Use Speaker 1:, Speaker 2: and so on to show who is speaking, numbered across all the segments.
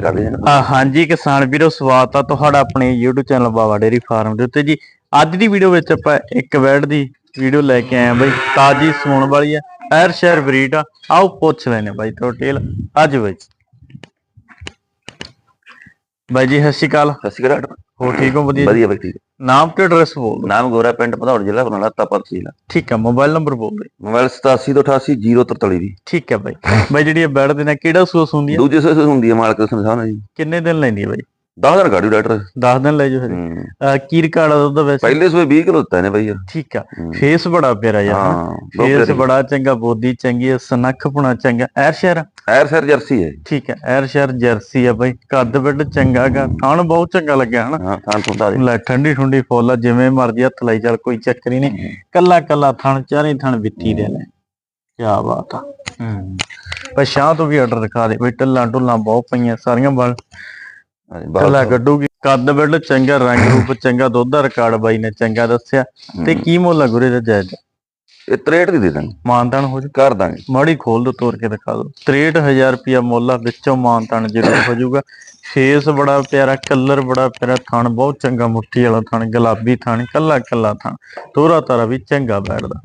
Speaker 1: ਕਰ ਲਈ ਜਾਣਾ
Speaker 2: ਆ ਹਾਂਜੀ ਕਿਸਾਨ ਵੀਰੋ ਸਵਾਗਤ ਆ ਤੁਹਾਡਾ ਆਪਣੇ YouTube channel Bawa dairy farm ਦੇ ਉੱਤੇ ਜੀ। ਅੱਜ ਦੀ ਵੀਡੀਓ ਵਿੱਚ ਆਪਾਂ ਇੱਕ ਵੈੜ ਦੀ ਵੀਡੀਓ ਲੈ ਕੇ ਆਏ ਆ ਬਈ ਤਾਜੀ ਸੂਣ ਵਾਲੀ ਆ ਐਰ ਸ਼ਹਿਰ ਬਰੀਡ ਆ। ਆਓ ਪੁੱਛ ਲੈਨੇ ਬਾਈ ਤੋਂ ਟੇਲ ਅੱਜ ਬਾਈ। ਬਾਈ ਜੀ ਸਤਿ ਸ਼੍ਰੀ ਅਕਾਲ।
Speaker 1: ਸਤਿ ਸ਼੍ਰੀ ਅਕਾਲ।
Speaker 2: ਹੋ ਠੀਕ ਹੋ? ਵਧੀਆ ਜੀ?
Speaker 1: ਵਧੀਆ ਬਈ ਠੀਕ।
Speaker 2: ਨਾਮ ਤੇ ਐਡਰੈਸ ਬੋਲ ਦਿਓ।
Speaker 1: ਨਾਮ ਗੋਰਾ ਪਿੰਡ ਭਦੌੜ ਜ਼ਿਲ੍ਹਾ ਬਰਨਾਲਾ ਤਾਪਾ ਤਹਿਸੀਲ
Speaker 2: ਠੀਕ ਆ ਮੋਬਾਈਲ ਨੰਬਰ ਬੋਲ ਦੇ
Speaker 1: ਮੋਬਾਈਲ 87 ਤੋਂ 88 043 ਦੀ
Speaker 2: ਠੀਕ ਹੈ ਬਾਈ। ਬਾਈ ਜਿਹੜੀ ਇਹ ਵੈੜ ਦੇ ਨਾਲ ਕਿਹੜਾ ਸੂਸ ਹੁੰਦੀ ਆ?
Speaker 1: ਦੂਜੇ ਸੇ ਹੁੰਦੀ ਹੈ ਮਾਲਕ ਦੇ ਸੰਸਾਨ ਜੀ।
Speaker 2: ਕਿੰਨੇ ਦਿਨ ਲੈਂਦੀ ਆ ਬਾਈ?
Speaker 1: 10 ਦਿਨ ਕਾੜੀ ਡਾਕਟਰ।
Speaker 2: 10 ਦਿਨ ਲੈ ਜੋ ਹਜੇ
Speaker 1: ਹੂੰ।
Speaker 2: ਅਹ ਕੀ ਰਿਕਾਰਡ ਆ ਉਹਦਾ ਵੈਸੇ?
Speaker 1: ਪਹਿਲੇ ਸਵੇ 20 ਕਿਲੋ ਦਿੱਤਾ ਨੇ ਬਈ ਯਾਰ।
Speaker 2: ਠੀਕ ਆ। ਫੇਸ ਬੜਾ ਪਿਆਰਾ ਯਾਰ ਫੇਸ। ਬੜਾ ਚੰਗਾ ਬੋਦੀ ਚੰਗੀ ਹੈ ਸਨੱਖ ਪੁਣਾ ਚੰਗਾ। ਐਰ ਸ਼ਹਿਰ?
Speaker 1: ਐਰ ਸਰ ਜਰਸੀ ਹੈ।
Speaker 2: ਠੀਕ ਹੈ ਐਰ ਸ਼ਹਿਰ ਜਰਸੀ ਆ ਬਾਈ। ਕੱਦ ਬਿੱਡ ਚੰਗਾ ਗਾ ਖਾਣ ਬਹੁਤ ਚੰਗਾ ਲੱਗਿਆ ਹਨਾ?
Speaker 1: ਥਾਂ ਤੋਂ ਦਾ
Speaker 2: ਲੈ ਠੰਡੀ ਠੰਡੀ ਫੁੱਲ ਆ, ਜਿਵੇਂ ਮਰਜ਼ੀ ਹੱਥ ਲਾਈ ਚੱਲ ਕੋਈ ਚੱਕਰ ਹੀ ਨਹੀਂ। ਕੱਲਾ ਕੱਲਾ ਥਣ ਚਾਰੇ ਥਣ ਵਿੱਤੀ ਦੇ ਨੇ। ਕੀ ਬਾਤ ਆ। ਹੂੰ। ਪਛਾਂ ਤੋਂ ਵੀ ਆਰਡਰ ਦਿਖਾ ਦੇ। ਬਈ ਟੱਲਾਂ ਟੁੱਲਾਂ ਬਹੁਤ ਪਈਆਂ ਸਾਰੀਆਂ ਬਲ ਕੱਲਾ ਕੱਢੂਗੀ। ਕੱਦ ਬਿੱਡ ਚੰਗਾ ਰੰਗ ਰੂਪ ਚੰਗਾ ਦੁੱਧ ਦਾ ਰਿਕਾਰਡ ਬਾਈ ਨੇ ਚੰਗਾ ਦੱਸਿਆ। ਤੇ ਕੀ ਮੁੱਲ ਆ ਗੁਰੇ ਦਾ ਜਾਇਜ਼?
Speaker 1: ਇਹ 63 ਦੀ ਦੇ ਦਾਂਗੇ
Speaker 2: ਮਾਨਤਾਨ ਹੋ ਜਾ
Speaker 1: ਕਰ ਦਾਂਗੇ।
Speaker 2: ਮਾੜੀ ਖੋਲ ਦੋ ਤੋੜ ਕੇ ਦਿਖਾ ਦਿਓ 63000 ਰੁਪਿਆ ਮੁੱਲ ਆ ਵਿੱਚੋਂ ਮਾਨਤਾਨ ਜ਼ਰੂਰ ਹੋ ਜਾਊਗਾ। ਫੇਸ ਬੜਾ ਪਿਆਰਾ ਕਲਰ ਬੜਾ ਪਿਆਰਾ ਥਣ ਬਹੁਤ ਚੰਗਾ ਮੁੱਠੀ ਵਾਲਾ ਥਣ ਗੁਲਾਬੀ ਥਣ ਕੱਲਾ ਕੱਲਾ ਥਣ ਤੋਰਾ ਤਾਰਾ ਵੀ ਚੰਗਾ ਬੈਠਦਾ।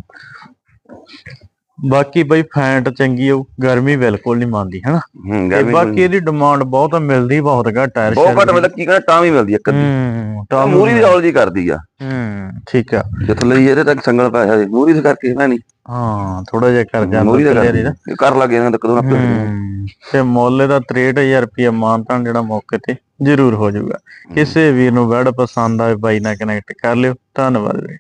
Speaker 2: ਬਾਕੀ ਬਈ ਫੈਂਟ ਚੰਗੀ ਹੋ ਗਰਮੀ ਬਿਲਕੁਲ ਨਹੀਂ ਮੰਨਦੀ ਹਨਾ?
Speaker 1: ਹੂੰ
Speaker 2: ਤੇ
Speaker 1: ਗਰਮੀ
Speaker 2: ਬਾਕੀ ਇਹਦੀ ਡਿਮਾਂਡ ਬਹੁਤ ਆ, ਮਿਲਦੀ ਬਹੁਤ ਘੱਟ ਟਾਇਰ
Speaker 1: ਬਹੁਤ ਘੱਟ ਮਤਲਬ ਕੀ ਕਹਿੰਦਾ ਟਾਂ ਵੀ ਮਿਲਦੀ ਕਦੀ
Speaker 2: ਹੂੰ ਤਾਂ
Speaker 1: ਮੂਰੀ ਦੀ ਔਲ ਜੀ ਕਰਦੀ ਆ।
Speaker 2: ਹੂੰ ਠੀਕ ਆ।
Speaker 1: ਜਿੱਥੇ ਲਈ ਇਹਦੇ ਤੱਕ ਸੰਗਲ ਪਾਇਆ ਸੀ ਮੂਰੀ ਦੇ ਕਰਕੇ ਮੈਂ ਨਹੀਂ।
Speaker 2: ਹਾਂ ਥੋੜਾ ਜਿਹਾ ਕਰ ਜਾਂਦਾ
Speaker 1: ਮੂਰੀ ਦਾ।
Speaker 2: ਇਹਦਾ
Speaker 1: ਇਹ ਕਰ ਲੱਗੇ ਇਹਨਾਂ ਦਾ ਕਦੋਂ ਨਾ
Speaker 2: ਹਮ, ਤੇ ਮੁੱਲ ਇਹਦਾ 63000 ਰੁਪਏ ਮਾਨਤਾਨ ਜਿਹੜਾ ਮੌਕੇ ਤੇ ਜ਼ਰੂਰ ਹੋ ਜਾਊਗਾ। ਕਿਸੇ ਵੀਰ ਨੂੰ ਵੈੜ ਪਸੰਦ ਆਵੇ ਬਾਈ ਨਾਲ ਕਨੈਕਟ ਕਰ ਲਿਓ। ਧੰਨਵਾਦ ਵੀਰੇ